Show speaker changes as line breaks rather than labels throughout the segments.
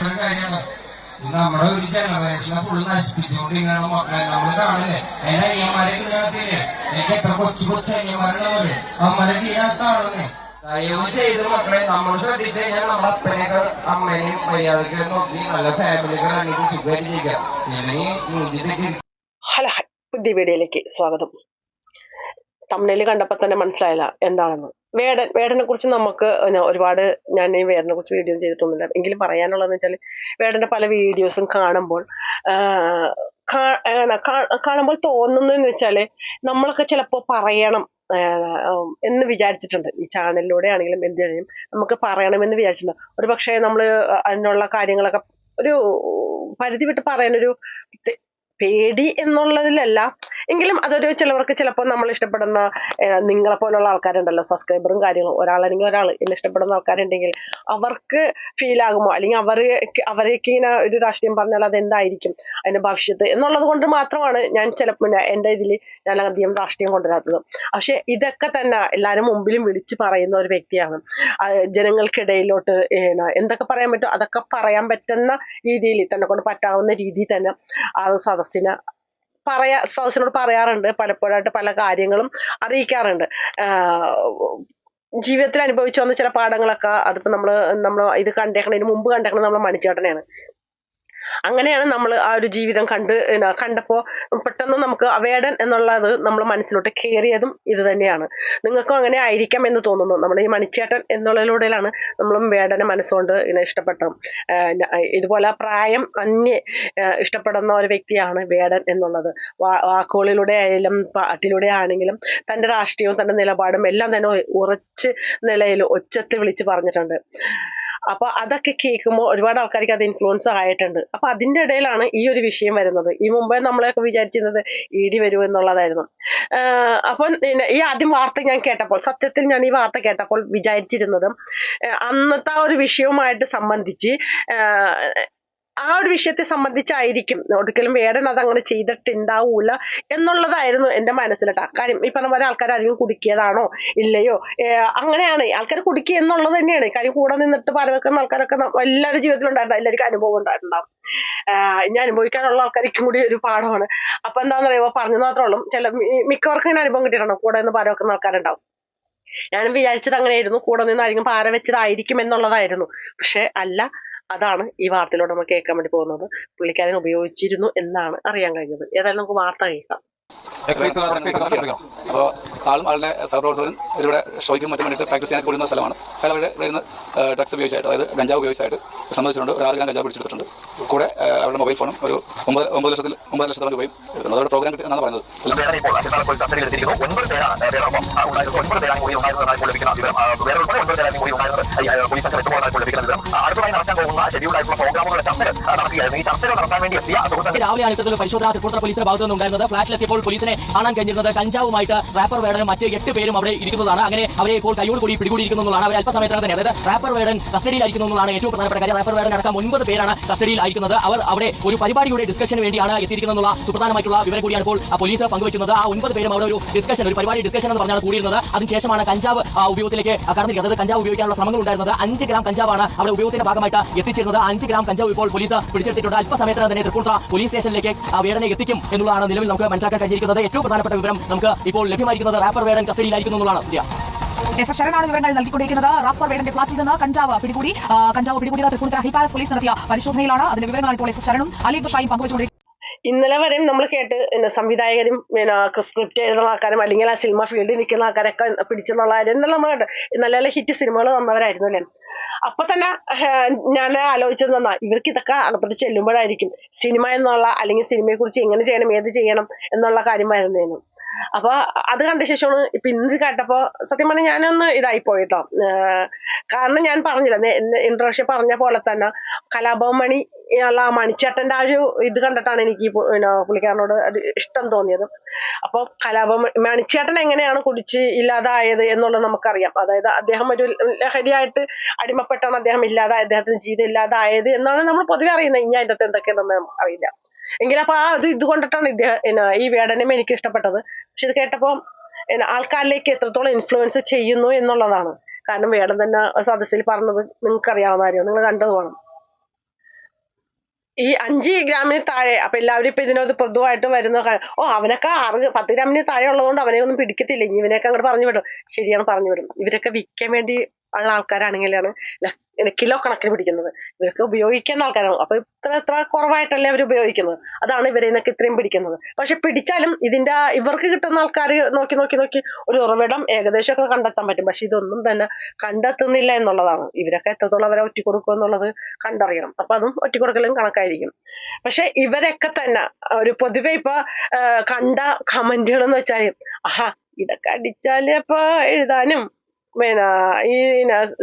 പറയേണ്ട ഒരു കാര്യമാണ് നമ്മുടെ ഒരു ജനറേഷനെ ഫുൾ നശിപ്പിച്ചുകൊണ്ടിരിക്കുകയാണ് മക്കളെ. നമ്മൾ കാണില്ലേ എന്റെ അയ്യന്മാരൊക്കെ ഇതിനകത്തില്ലേ എനിക്ക് എത്ര കൊച്ചു കൊച്ചു അനിയന്മാരുള്ളവര്. അമ്മരൊക്കെ ഇതിനകത്താണെന്ന് ദയവ് ചെയ്ത് മക്കളെ നമ്മൾ ശ്രദ്ധിച്ചു കഴിഞ്ഞാൽ നമ്മുടെ അപ്പനെയൊക്കെ അമ്മേനെയും മര്യാദയ്ക്ക് നോക്കി. നല്ല ഫാമിലിയൊക്കെ കണ്ടിട്ട് സുഖമായിട്ട് ചെയ്യാം
ഇല്ലെങ്കിൽ പുതിയ വീഡിയോയിലേക്ക് സ്വാഗതം. തമിഴിൽ കണ്ടപ്പോൾ തന്നെ മനസ്സിലായില്ല എന്താണെന്ന്. വേടൻ വേടനെ കുറിച്ച് നമുക്ക് ഒരുപാട് ഞാൻ ഈ വേടനെ കുറിച്ച് വീഡിയോ ചെയ്തിട്ടൊന്നുമില്ല. എങ്കിലും പറയാനുള്ളതെന്ന് വെച്ചാൽ വേടന്റെ പല വീഡിയോസും കാണുമ്പോൾ കാണുമ്പോൾ തോന്നുന്നതെന്ന് വെച്ചാൽ നമ്മളൊക്കെ ചിലപ്പോൾ പറയണം എന്ന് വിചാരിച്ചിട്ടുണ്ട്. ഈ ചാനലിലൂടെ ആണെങ്കിലും എന്തിനും നമുക്ക് പറയണമെന്ന് വിചാരിച്ചിട്ടുണ്ട്. ഒരു പക്ഷേ നമ്മൾ അതിനുള്ള കാര്യങ്ങളൊക്കെ ഒരു പരിധി വിട്ട് പറയാനൊരു പേടി എന്നുള്ളതിലല്ല എങ്കിലും അതൊരു ചിലവർക്ക് ചിലപ്പോൾ നമ്മൾ ഇഷ്ടപ്പെടുന്ന നിങ്ങളെ പോലുള്ള ആൾക്കാരുണ്ടല്ലോ സബ്സ്ക്രൈബറും കാര്യങ്ങളും. ഒരാളല്ലെങ്കിൽ ഒരാൾ എന്നെ ഇഷ്ടപ്പെടുന്ന ആൾക്കാരുണ്ടെങ്കിൽ അവർക്ക് ഫീൽ ആകുമോ? അല്ലെങ്കിൽ അവർ അവരേക്ക് ഇങ്ങനെ ഒരു രാഷ്ട്രീയം പറഞ്ഞാൽ അത് എന്തായിരിക്കും അതിന്റെ ഭവിഷ്യത്ത് എന്നുള്ളത് കൊണ്ട് മാത്രമാണ് ഞാൻ ചിലപ്പോൾ എന്റെ ഇതിൽ ഞാൻ അധികം രാഷ്ട്രീയം കൊണ്ടുവരാത്തത്. പക്ഷേ ഇതൊക്കെ തന്നെ എല്ലാവരും മുമ്പിലും വിളിച്ച് പറയുന്ന ഒരു വ്യക്തിയാണ്. ജനങ്ങൾക്കിടയിലോട്ട് എന്തൊക്കെ പറയാൻ പറ്റും? അതൊക്കെ പറയാൻ പറ്റുന്ന രീതിയിൽ തന്നെ കൊണ്ട് പറ്റാവുന്ന രീതിയിൽ തന്നെ ആ സദസ്സിനെ പറയാ സദസ്സിനോട് പറയാറുണ്ട്. പലപ്പോഴായിട്ട് പല കാര്യങ്ങളും അറിയിക്കാറുണ്ട്. ജീവിതത്തിൽ അനുഭവിച്ചു വന്ന ചില പാഠങ്ങളൊക്കെ അതിപ്പോ നമ്മൾ നമ്മൾ ഇത് കണ്ടേക്കണതിന് മുമ്പ് കണ്ടേക്കണത് നമ്മളെ മണിച്ചേട്ടനെയാണ്. അങ്ങനെയാണ് നമ്മൾ ആ ഒരു ജീവിതം കണ്ട് കണ്ടപ്പോൾ കണ്ടപ്പോ പെട്ടെന്ന് നമുക്ക് അവേടൻ എന്നുള്ളത് നമ്മൾ മനസ്സിലോട്ട് കയറിയതും ഇത് തന്നെയാണ്. നിങ്ങൾക്കും അങ്ങനെ ആയിരിക്കാം എന്ന് തോന്നുന്നു. നമ്മുടെ ഈ മണിച്ചേട്ടൻ എന്നുള്ളതിലൂടെയാണ് നമ്മളും വേടനെ മനസ്സുകൊണ്ട് ഇങ്ങനെ ഇഷ്ടപ്പെട്ടത്. ഇതുപോലെ പ്രായം അന്യ ഇഷ്ടപ്പെടുന്ന ഒരു വ്യക്തിയാണ് വേടൻ എന്നുള്ളത്. വാക്കുകളിലൂടെ ആയാലും പാട്ടിലൂടെ ആണെങ്കിലും തന്റെ രാഷ്ട്രീയവും തന്റെ നിലപാടും എല്ലാം തന്നെ ഉറച്ച് നിലയിൽ ഒച്ചത്തിൽ വിളിച്ച് പറഞ്ഞിട്ടുണ്ട്. അപ്പൊ അതൊക്കെ കേൾക്കുമ്പോൾ ഒരുപാട് ആൾക്കാർക്ക് അത് ഇൻഫ്ലുവൻസ് ആയിട്ടുണ്ട്. അപ്പൊ അതിന്റെ ഇടയിലാണ് ഈ ഒരു വിഷയം വരുന്നത്. ഈ മുമ്പേ നമ്മളെയൊക്കെ വിചാരിച്ചിരുന്നത് ഇ ഡി വരും എന്നുള്ളതായിരുന്നു. അപ്പൊ ഈ ആദ്യം വാർത്ത ഞാൻ കേട്ടപ്പോൾ സത്യത്തിൽ ഞാൻ ഈ വാർത്ത കേട്ടപ്പോൾ വിചാരിച്ചിരുന്നത് അന്നത്തെ ആ ഒരു വിഷയവുമായിട്ട് സംബന്ധിച്ച് ആ ഒരു വിഷയത്തെ സംബന്ധിച്ചായിരിക്കും. ഒരിക്കലും വേടൻ അത് അങ്ങനെ ചെയ്തിട്ടുണ്ടാവൂല എന്നുള്ളതായിരുന്നു എന്റെ മനസ്സിലിട്ട്. കാര്യം ഈ പറഞ്ഞ പോലെ ആൾക്കാർ ആരെങ്കിലും കുടുക്കിയതാണോ ഇല്ലയോ? അങ്ങനെയാണ്. ആൾക്കാർ കുടുക്കി എന്നുള്ളത് തന്നെയാണ്. കാര്യം കൂടെ നിന്നിട്ട് പരവെക്കുന്ന ആൾക്കാരൊക്കെ എല്ലാവരുടെ ജീവിതത്തിൽ ഉണ്ടായിരുന്നു എല്ലാവർക്കും അനുഭവം ഉണ്ടായിട്ടുണ്ടാവും. ഇനി അനുഭവിക്കാനുള്ള ആൾക്കാർക്കും കൂടി ഒരു പാഠമാണ്. അപ്പൊ എന്താന്ന് പറയുമ്പോൾ പറഞ്ഞു മാത്രമേ ഉള്ളൂ. ചില മിക്കവർക്കും ഇങ്ങനെ അനുഭവം കിട്ടിയിട്ടുണ്ടാവും കൂടെ നിന്ന് പരവെക്കുന്ന ആൾക്കാരുണ്ടാവും. ഞാനും വിചാരിച്ചത് അങ്ങനെയായിരുന്നു. കൂടെ നിന്ന് ആരെങ്കിലും പാര വെച്ചതായിരിക്കും എന്നുള്ളതായിരുന്നു. പക്ഷെ അല്ല. അതാണ് ഈ വാർത്തയിലൂടെ നമ്മൾ കേൾക്കാൻ വേണ്ടി പോകുന്നത്. പുള്ളിക്കാരൻ ഉപയോഗിച്ചിരുന്നു എന്നാണ് അറിയാൻ കഴിഞ്ഞത്. ഏതായാലും നമുക്ക് വാർത്ത കേൾക്കാം.
അപ്പോൾ ആളും ആളുടെ സഹപ്രവർത്തകരും ഇവിടെ ഷോയ്ക്കും മറ്റും വേണ്ടിയിട്ട് പ്രാക്ടീസ് ചെയ്യാൻ കൂടുന്ന സ്ഥലമാണ്. അയാൾ അവിടെ ഇവിടെ നിന്ന് ഡ്രഗ്സ് ഉപയോഗിച്ചായിട്ട് അതായത് കഞ്ചാവ് ഉപയോഗിച്ചായിട്ട് സംബന്ധിച്ചിട്ടുണ്ട്. ഒരാൾ ഗ്രാം ഗഞ്ചാവ് പിടിച്ചെടുത്തിട്ടുണ്ട്. കൂടെ അവരുടെ മൊബൈൽ ഫോണും ഒരു ഒമ്പത് ഒമ്പത് ലക്ഷത്തിൽ ഒമ്പത് ലക്ഷത്തോളം രൂപയും അതോടെ പ്രോഗ്രാം കിട്ടി എന്നാണ് പറയുന്നത്.
രാവിലെ
രാവിലെയാണ് ഇത്തരത്തിൽ പരിശോധന തൃപ്പൂർത്തല പോലീസിന്റെ ഭാഗത്തു നിന്നുണ്ടായിരുന്നത് ഫ്ളാറ്റിലെത്തിയപ്പോൾ പോലീസിനെ കാണാൻ കഴിഞ്ഞിരുന്നത് കഞ്ചാവുമായിട്ട് റാപ്പർ വേടനും മറ്റ് എട്ട് പേരും അവിടെ ഇരിക്കുന്നതാണ്. അങ്ങനെ അവരെ ഇപ്പോൾ കൈയോട് കൂടി പിടികൂടിയിരിക്കുന്നു എന്നുള്ളതാണ്. അവർ അല്പസമയത്തിനകം തന്നെ അതായത് റാപ്പർ വേടൻ കസ്റ്റഡിയിലായിരിക്കുന്നു എന്നുള്ളതാണ് ഏറ്റവും പ്രധാനപ്പെട്ട കാര്യം. റാപ്പർ വേടൻ അടക്കം ഒൻപത് പേരാണ് കസ്റ്റഡിയിലായിരിക്കുന്നത് അവർ അവിടെ ഒരു പരിപാടിയുടെ ഡിസ്കഷന് വേണ്ടിയാണ് എത്തിയിരിക്കുന്നത്. എന്നുള്ള സുപ്രധാനമായിട്ടുള്ള വിവരം കൂടിയാണ് ഇപ്പോൾ പോലീസ് പങ്കുവയ്ക്കുന്നത്. ആ ഒൻപത് പേരും അവിടെ ഒരു ഡിസ്കഷൻ ഒരു പരിപാടി ഡിസ്കഷൻ എന്ന് പറഞ്ഞാണ് കൂടിയിരുന്നത്. അതിനുശേഷമാണ് കഞ്ചാവ് ഉപയോഗത്തിലേക്ക് കടന്നിരിക്കുന്നത്. അതായത് കഞ്ചാവ് ഉപയോഗിക്കാനുള്ള ശ്രമങ്ങൾ ഉണ്ടായിരുന്നത്. അഞ്ച് ഗ്രാം കഞ്ചാവാണ് അവിടെ ഉപയോഗത്തിന്റെ ഭാഗമായിട്ട് എത്തിച്ചിരുന്നത്. അഞ്ച് ഗ്രാം കഞ്ചാവ് ഇപ്പോൾ പോലീസ് പിടിച്ചെടുത്തിട്ടുണ്ട്. അല്പസമയത്തിന് തന്നെ തൃപ്പൂർത്ത പോലീസ് സ്റ്റേഷനിലേക്ക് ആ വേടനെ എത്തിക്കും എന്നുള്ളതാണ് നിലവിൽ നമുക്ക് മനസ്സിലാക്കാൻ കഴിഞ്ഞിരിക്കുന്നത്. ഏറ്റവും പ്രധാനപ്പെട്ട വിവരം നമുക്ക് ഇപ്പോൾ ലഭ്യമായിരിക്കുന്നത് റാപ്പർ വേടൻ കസ്റ്റഡിയിലായിരിക്കുന്നു എന്നുള്ളതാണ്. സത്യ
ശരണാണ് വിവരങ്ങൾ നൽകിക്കൊണ്ടിരിക്കുന്നത്. റാപ്പർ വേടന്റെ ഫ്ളാറ്റിൽ നിന്ന് കഞ്ചാവ് പിടികൂടി കഞ്ചാവ് പിടികൂടിയത് തൃപ്പൂണിത്തുറ ഹൈ പാലസ് നടത്തിയ പരിശോധനയിലാണ്. അതിന്റെ വിവരങ്ങളാണ് ഇപ്പോൾ എസ് ശരണും അലീബ് ഷായും പങ്കുവച്ചുകൊണ്ടിരിക്കുന്നത്.
ഇന്നലെ വരെയും നമ്മൾ കേട്ട് സംവിധായകരും പിന്നെ സ്ക്രിപ്റ്റ് എഴുതുന്ന ആൾക്കാരും അല്ലെങ്കിൽ ആ സിനിമ ഫീൽഡിൽ നിൽക്കുന്ന ആൾക്കാരൊക്കെ പിടിച്ചെന്നുള്ള കാര്യം നമ്മൾ കേട്ട് നല്ല നല്ല ഹിറ്റ് സിനിമകൾ വന്നവരായിരുന്നു അല്ലേ? അപ്പൊ തന്നെ ഞാൻ ആലോചിച്ചത് എന്നാ ഇവർക്ക് ഇതൊക്കെ അകത്തോട്ട് ചെല്ലുമ്പോഴായിരിക്കും. സിനിമ എന്നുള്ള അല്ലെങ്കിൽ സിനിമയെ കുറിച്ച് എങ്ങനെ ചെയ്യണം ഏത് ചെയ്യണം എന്നുള്ള കാര്യമായിരുന്നു. അപ്പൊ അത് കണ്ട ശേഷമാണ് ഇപ്പൊ ഇന്ന് കേട്ടപ്പോ സത്യം പറഞ്ഞാൽ ഞാനൊന്ന് ഇതായി പോയിട്ടോ കാരണം ഞാൻ പറഞ്ഞില്ല ഇൻട്രൊഡക്ഷൻ പറഞ്ഞ പോലെ തന്നെ കലാഭവൻ മണി ആ മണിച്ചേട്ടന്റെ ആ ഒരു ഇത് കണ്ടിട്ടാണ് എനിക്ക് പിന്നെ പുള്ളിക്കാരനോട് ഇഷ്ടം തോന്നിയത്. അപ്പോൾ മണി മണിച്ചേട്ടൻ എങ്ങനെയാണ് കുടിച്ച് ഇല്ലാതായത് എന്നുള്ളത് നമുക്കറിയാം. അതായത് അദ്ദേഹം ഒരു ലഹരിയായിട്ട് അടിമപ്പെട്ടാണ് അദ്ദേഹം ഇല്ലാതായത് അദ്ദേഹത്തിന് ജീവിതം ഇല്ലാതായത് എന്നാണ് നമ്മൾ പൊതുവെ അറിയുന്നത്. ഇനി അതിന്റെ അകത്ത് എന്തൊക്കെയാണെന്ന് അറിയില്ല. എങ്കിലും ആ ഇത് ഇത് കൊണ്ടിട്ടാണ് ഇദ്ദേഹം ഈ വേടനും എനിക്ക് ഇഷ്ടപ്പെട്ടത് പക്ഷെ ഇത് കേട്ടപ്പോൾ ആൾക്കാരിലേക്ക് എത്രത്തോളം ഇൻഫ്ലുവൻസ് ചെയ്യുന്നു എന്നുള്ളതാണ്. കാരണം വേടം തന്നെ സദസ്സിൽ പറഞ്ഞത് നിങ്ങൾക്ക് അറിയാവുന്ന കാര്യം നിങ്ങൾ കണ്ടത് വേണം. ഈ അഞ്ച് ഗ്രാമിന് താഴെ അപ്പൊ എല്ലാവരും ഇപ്പൊ ഇതിനകത്ത് പൊതുവായിട്ട് വരുന്ന ഓ അവനൊക്കെ ആറ് പത്ത് ഗ്രാമിന് താഴെ ഉള്ളതുകൊണ്ട് അവനെ ഒന്നും പിടിക്കത്തില്ല. ഇനി ഇവനെയൊക്കെ അങ്ങോട്ട് പറഞ്ഞു വിടും. ശരിയാണ് പറഞ്ഞു വിടും ഇവരൊക്കെ വിൽക്കാൻ വേണ്ടി ഉള്ള ആൾക്കാരാണെങ്കിലാണ് കിലോ കണക്കിന് പിടിക്കുന്നത്. ഇവരൊക്കെ ഉപയോഗിക്കുന്ന ആൾക്കാരാണ്. അപ്പൊ ഇത്ര ഇത്ര കുറവായിട്ടല്ലേ അവർ ഉപയോഗിക്കുന്നത്. അതാണ് ഇവരെ നിന്നൊക്കെ ഇത്രയും പിടിക്കുന്നത്. പക്ഷെ പിടിച്ചാലും ഇതിന്റെ ഇവർക്ക് കിട്ടുന്ന ആൾക്കാർ നോക്കി നോക്കി നോക്കി ഒരു ഉറവിടം ഏകദേശമൊക്കെ കണ്ടെത്താൻ പറ്റും. പക്ഷെ ഇതൊന്നും തന്നെ കണ്ടെത്തുന്നില്ല എന്നുള്ളതാണ്. ഇവരൊക്കെ എത്രത്തോളം അവരെ ഒറ്റിക്കൊടുക്കുക എന്നുള്ളത് കണ്ടറിയണം. അപ്പൊ അതും ഒറ്റിക്കൊടുക്കലും കണക്കായിരിക്കും. പക്ഷെ ഇവരൊക്കെ തന്നെ ഒരു പൊതുവെ ഇപ്പൊ കണ്ട കമന്റുകൾ എന്ന് വെച്ചാൽ ആഹാ ഇതൊക്കെ അടിച്ചാൽ ഇപ്പൊ എഴുതാനും പിന്നെ ഈ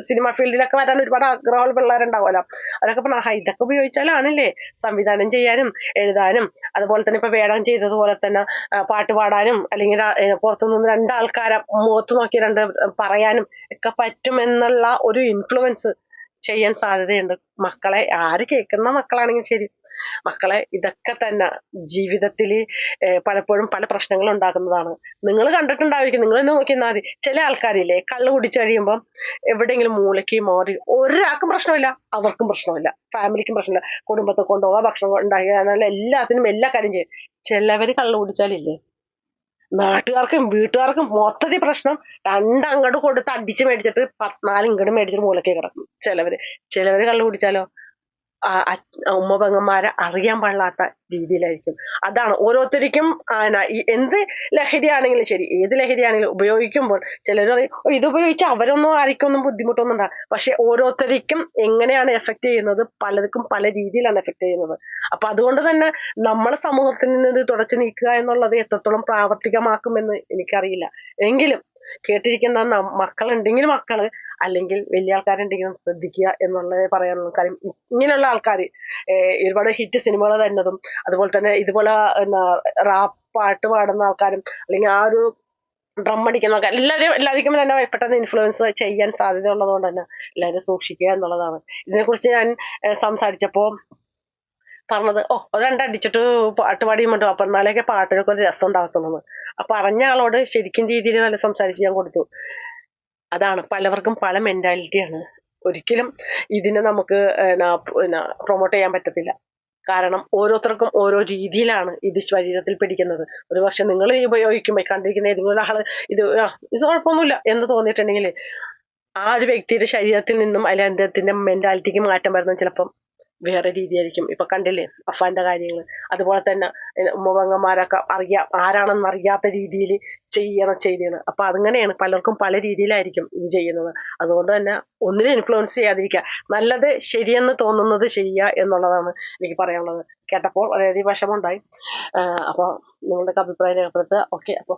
സിനിമ ഫീൽഡിലൊക്കെ വരാൻ ഒരുപാട് ആഗ്രഹമുള്ള പിള്ളേരുണ്ടാവുമല്ലോ. അവരൊക്കെ പറഞ്ഞ ഇതൊക്കെ ഉപയോഗിച്ചാലാണല്ലേ സംവിധാനം ചെയ്യാനും എഴുതാനും അതുപോലെ തന്നെ ഇപ്പൊ വേടം ചെയ്തതുപോലെ തന്നെ പാട്ട് പാടാനും അല്ലെങ്കിൽ പുറത്തുനിന്ന് രണ്ടാൾക്കാരെ മുഖത്ത് നോക്കി രണ്ട് പറയാനും ഒക്കെ പറ്റുമെന്നുള്ള ഒരു ഇൻഫ്ലുവൻസ് ചെയ്യാൻ സാധ്യതയുണ്ട്. മക്കളെ ആര് കേൾക്കുന്ന മക്കളാണെങ്കിൽ ശരി. മക്കളെ ഇതൊക്കെ തന്നെ ജീവിതത്തിൽ പലപ്പോഴും പല പ്രശ്നങ്ങൾ ഉണ്ടാക്കുന്നതാണ് നിങ്ങൾ കണ്ടിട്ടുണ്ടായിരിക്കും നിങ്ങൾ നോക്കിയാൽ മതി. ചില ആൾക്കാരില്ലേ കള്ള് കുടിച്ചു കഴിയുമ്പോൾ എവിടെയെങ്കിലും മൂലയ്ക്ക് മാറി ഒരാൾക്കും പ്രശ്നമില്ല അവർക്കും പ്രശ്നമില്ല ഫാമിലിക്കും പ്രശ്നമില്ല കുടുംബത്തെ കൊണ്ടുപോകാം ഭക്ഷണം ഉണ്ടാകാനുള്ള എല്ലാത്തിനും എല്ലാ കാര്യം ചെയ്യും. ചിലവർ കള്ള് കുടിച്ചാലില്ലേ? നാട്ടുകാർക്കും വീട്ടുകാർക്കും മൊത്തത്തിൽ പ്രശ്നം. രണ്ടങ്ങോട്ട് കൊടുത്ത് അടിച്ച് മേടിച്ചിട്ട് പത്തിനാല് ഇങ്ങോട്ട് മേടിച്ചിട്ട് മൂലയ്ക്ക് കിടക്കും ചിലവര്. ചിലവര് കള്ളു കുടിച്ചാലോ? ആ അ- ഉമ്മ അറിയാൻ പാടില്ലാത്ത രീതിയിലായിരിക്കും. അതാണ് ഓരോരുത്തർക്കും എന്ത് ലഹരിയാണെങ്കിലും ശരി ഏത് ലഹരിയാണെങ്കിലും ഉപയോഗിക്കുമ്പോൾ ചിലർ പറയും ഇത് ഉപയോഗിച്ച് അവരൊന്നും ആർക്കൊന്നും ബുദ്ധിമുട്ടൊന്നും ഉണ്ടാകും പക്ഷെ ഓരോരുത്തർക്കും എങ്ങനെയാണ് എഫക്ട് ചെയ്യുന്നത്? പലർക്കും പല രീതിയിലാണ് എഫക്ട് ചെയ്യുന്നത്. അപ്പൊ അതുകൊണ്ട് തന്നെ നമ്മളെ സമൂഹത്തിൽ നിന്ന് ഇത് തുടച്ചു നീക്കുക എന്നുള്ളത് എത്രത്തോളം പ്രാവർത്തികമാക്കുമെന്ന് എനിക്കറിയില്ല. എങ്കിലും കേട്ടിരിക്കുന്ന മക്കളുണ്ടെങ്കിൽ മക്കൾ അല്ലെങ്കിൽ വലിയ ആൾക്കാരുണ്ടെങ്കിലും ശ്രദ്ധിക്കുക എന്നുള്ളത് പറയാനുള്ള. കാര്യം ഇങ്ങനെയുള്ള ആൾക്കാർ ഒരുപാട് ഹിറ്റ് സിനിമകൾ തന്നതും അതുപോലെ തന്നെ ഇതുപോലെ എന്നാ റാപ്പ് പാട്ട് പാടുന്ന ആൾക്കാരും അല്ലെങ്കിൽ ആ ഒരു ഡ്രം അടിക്കുന്ന ആൾക്കാർ എല്ലാവരും എല്ലാവർക്കും തന്നെ പെട്ടെന്ന് ഇൻഫ്ലുവൻസ് ചെയ്യാൻ സാധ്യത ഉള്ളതുകൊണ്ട് തന്നെ എല്ലാവരും സൂക്ഷിക്കുക എന്നുള്ളതാണ്. ഇതിനെക്കുറിച്ച് ഞാൻ സംസാരിച്ചപ്പോൾ പറഞ്ഞത് ഓ അത് രണ്ടടിച്ചിട്ട് പാട്ട് പാടിയുമുണ്ടോ അപ്പൊ എന്നാലൊക്കെ പാട്ടിനൊക്കെ ഒരു രസം ഉണ്ടാക്കുന്നത് അപ്പൊ അറിഞ്ഞ ആളോട് ശരിക്കും രീതിയിൽ നല്ല സംസാരിച്ച് ഞാൻ കൊടുത്തു. അതാണ് പലവർക്കും പല മെന്റാലിറ്റിയാണ് ഒരിക്കലും ഇതിനെ നമുക്ക് പ്രൊമോട്ട് ചെയ്യാൻ പറ്റത്തില്ല. കാരണം ഓരോരുത്തർക്കും ഓരോ രീതിയിലാണ് ഇത് ശരീരത്തിൽ പിടിക്കുന്നത്. ഒരു പക്ഷെ നിങ്ങൾ ഉപയോഗിക്കുമ്പോൾ കണ്ടിരിക്കുന്ന ഏതെങ്കിലും ഒരാൾ ഇത് ഇത് കുഴപ്പമൊന്നുമില്ല എന്ന് തോന്നിയിട്ടുണ്ടെങ്കിൽ ആ ഒരു വ്യക്തിയുടെ ശരീരത്തിൽ നിന്നും അല്ലെങ്കിൽ അദ്ദേഹത്തിന്റെ മെന്റാലിറ്റിക്ക് മാറ്റം വരുന്നത് ചിലപ്പം വേറെ രീതിയായിരിക്കും. ഇപ്പൊ കണ്ടില്ലേ? അഫാന്റെ കാര്യങ്ങൾ അതുപോലെ തന്നെ ഉമ്മവങ്ങന്മാരൊക്കെ അറിയാം ആരാണെന്ന് അറിയാത്ത രീതിയിൽ ചെയ്യണം ചെയ്യണം അപ്പൊ അങ്ങനെയാണ് പലർക്കും പല രീതിയിലായിരിക്കും ഇത് ചെയ്യുന്നത്. അതുകൊണ്ട് തന്നെ ഒന്നിനും ഇൻഫ്ലുവൻസ് ചെയ്യാതിരിക്കുക. നല്ലത് ശരിയെന്ന് തോന്നുന്നത് ചെയ്യുക എന്നുള്ളതാണ് എനിക്ക് പറയാനുള്ളത്. കേട്ടപ്പോൾ വളരെയധികം വിഷമമുണ്ടായി. അപ്പോൾ നിങ്ങളുടെ അഭിപ്രായം രേഖപ്പെടുത്തുക. ഓക്കെ അപ്പോൾ